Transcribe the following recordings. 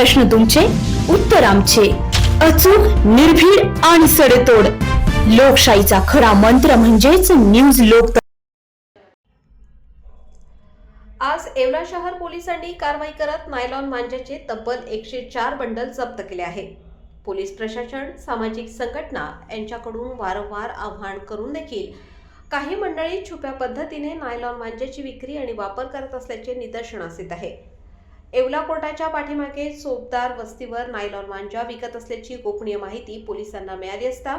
प्रश्न तुमचे उत्तर आमचे. अचूक निर्भीड आणि सडेतोड. लोकशाहीचा खरा मंत्र म्हणजेच न्यूज लोक आज येवला शहर पोलिसांनी कारवाई करत नायलॉन मांजाचे तब्बल एकशे चार बंडल जप्त केले आहे. पोलीस प्रशासन सामाजिक संघटना यांच्याकडून वारंवार आव्हान करून देखील काही मंडळी छुप्या पद्धतीने नायलॉन मांजाची विक्री आणि वापर करत असल्याचे निदर्शनास येत आहे. येवला कोर्टाच्या पाठीमागे सोबदार वस्तीवर नायलॉन मांजा विकत असल्याची गोपनीय माहिती पोलिसांना मिळाली असता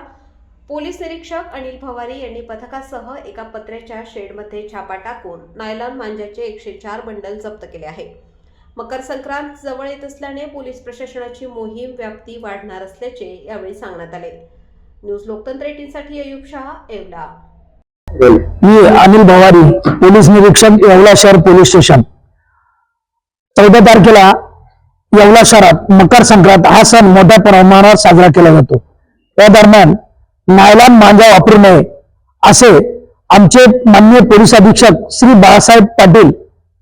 पोलीस निरीक्षक अनिल भवारी यांनी पथकासह एका पत्र्याच्या शेडमध्ये छापा टाकून नायलॉन मांजाचे एकशे चार बंडल जप्त केले आहे. मकर संक्रांत जवळ येत असल्याने पोलीस प्रशासनाची मोहीम व्याप्ती वाढणार असल्याचे यावेळी सांगण्यात आले. न्यूज लोकतंत्र एटीनसाठी अयुब शहा येवला. मी अनिल भवारी पोलीस निरीक्षक येवला शहर पोलीस स्टेशन. चौदा तारखेला येवला शहरात मकर संक्रांत हा सण मोठ्या प्रमाणात साजरा केला जातो. त्या दरम्यान नायलान मांजा वापरू नये असे आमचे मान्य पोलीस अधीक्षक श्री बाळासाहेब पाटील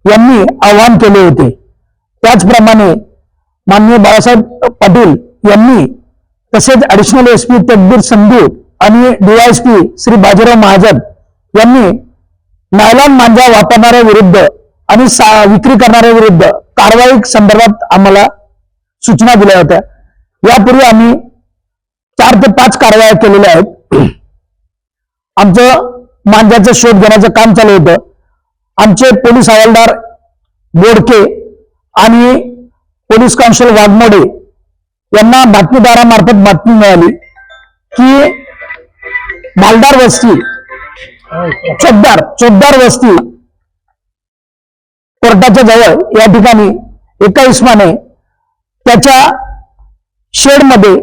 यांनी आवाहन केले होते. त्याचप्रमाणे माननीय बाळासाहेब पाटील यांनी तसेच ऍडिशनल एसपी तकबीर संधू आणि डीवायएसपी श्री बाजीराव महाजन यांनी नायलॉन मांजा वापरणाऱ्या विरुद्ध आणि सा- विक्री करणाऱ्या विरुद्ध कारवाई संदर्भात आम्हाला सूचना दिल्या होत्या. यापूर्वी आम्ही चार ते पाच कारवाया केलेल्या आहेत. आमचं मांजाचा शोध घेण्याचं काम चालू होतं. आमचे पोलीस हवालदार बोडके आणि पोलीस कॉन्स्टेबल वाघमोडे यांना बातमीदारामार्फत बातमी मिळाली की मालदार वस्ती चोपदार चोपदार वस्ती कोर्टाच्या जवळ या ठिकाणी एका इस्माने त्याच्या शेडमध्ये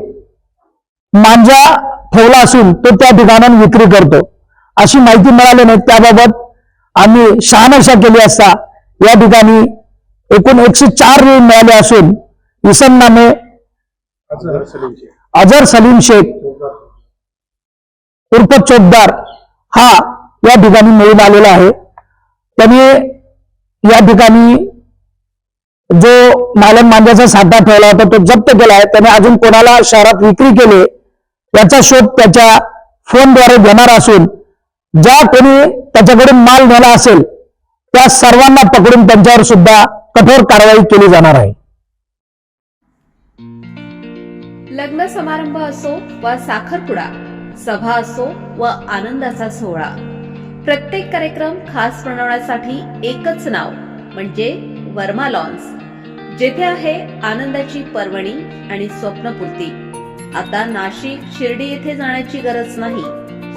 मांजा ठेवला असून तो त्या ठिकाणाहून विक्री करतो. अशी माहिती मिळाली नाही. त्याबाबत आम्ही शहानशा केली असता या ठिकाणी एकूण एकशे चार रीळ मिळाले असून इसम नामे अजहर सलीम शेख उर्फ चोपदार हा या ठिकाणी मिळून आलेला आहे. त्याने या ठिकाणी जो मालम मांजाचा साठा ठेवला होता तो जप्त केला आहे. त्याने अजून कोणाला शहरात विक्री केली याचा शोध त्याच्या फोनद्वारे घेणार असून ज्या कोणी त्याच्याकडून माल नेला असेल त्या सर्वांना पकडून त्यांच्यावर सुद्धा कठोर कारवाई केली जाणार आहे. लग्न समारंभ असो वा साखरपुडा सभा असो व आनंदाचा सोहळा प्रत्येक कार्यक्रम खास बनवण्यासाठी एकच नाव म्हणजे वर्मा लॉन्स जेथे आहे आनंदाची पर्वणी आणि स्वप्नपूर्ती. आता नाशिक शिर्डी येथे जाण्याची गरज नाही.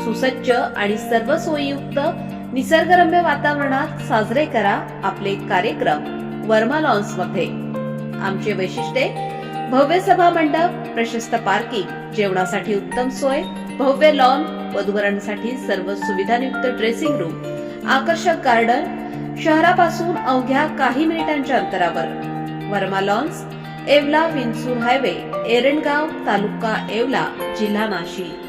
सुसज्ज आणि सर्व सोयीयुक्त निसर्गरम्य वातावरणात साजरे करा आपले कार्यक्रम वर्मा लॉन्समध्ये आमचे वैशिष्ट्ये भव्य सभा मंडप प्रशस्त पार्किंग जेवणासाठी उत्तम सोय भव्य लॉन वधूवरांसाठी सर्व सुविधायुक्त ड्रेसिंग रूम आकर्षक गार्डन शहरापासून अवघ्या काही मिनिटांच्या अंतरावर वर्मा लॉन्स एवला विंचूर हायवे एरणगाव तालुका एवला जिल्हा नाशिक.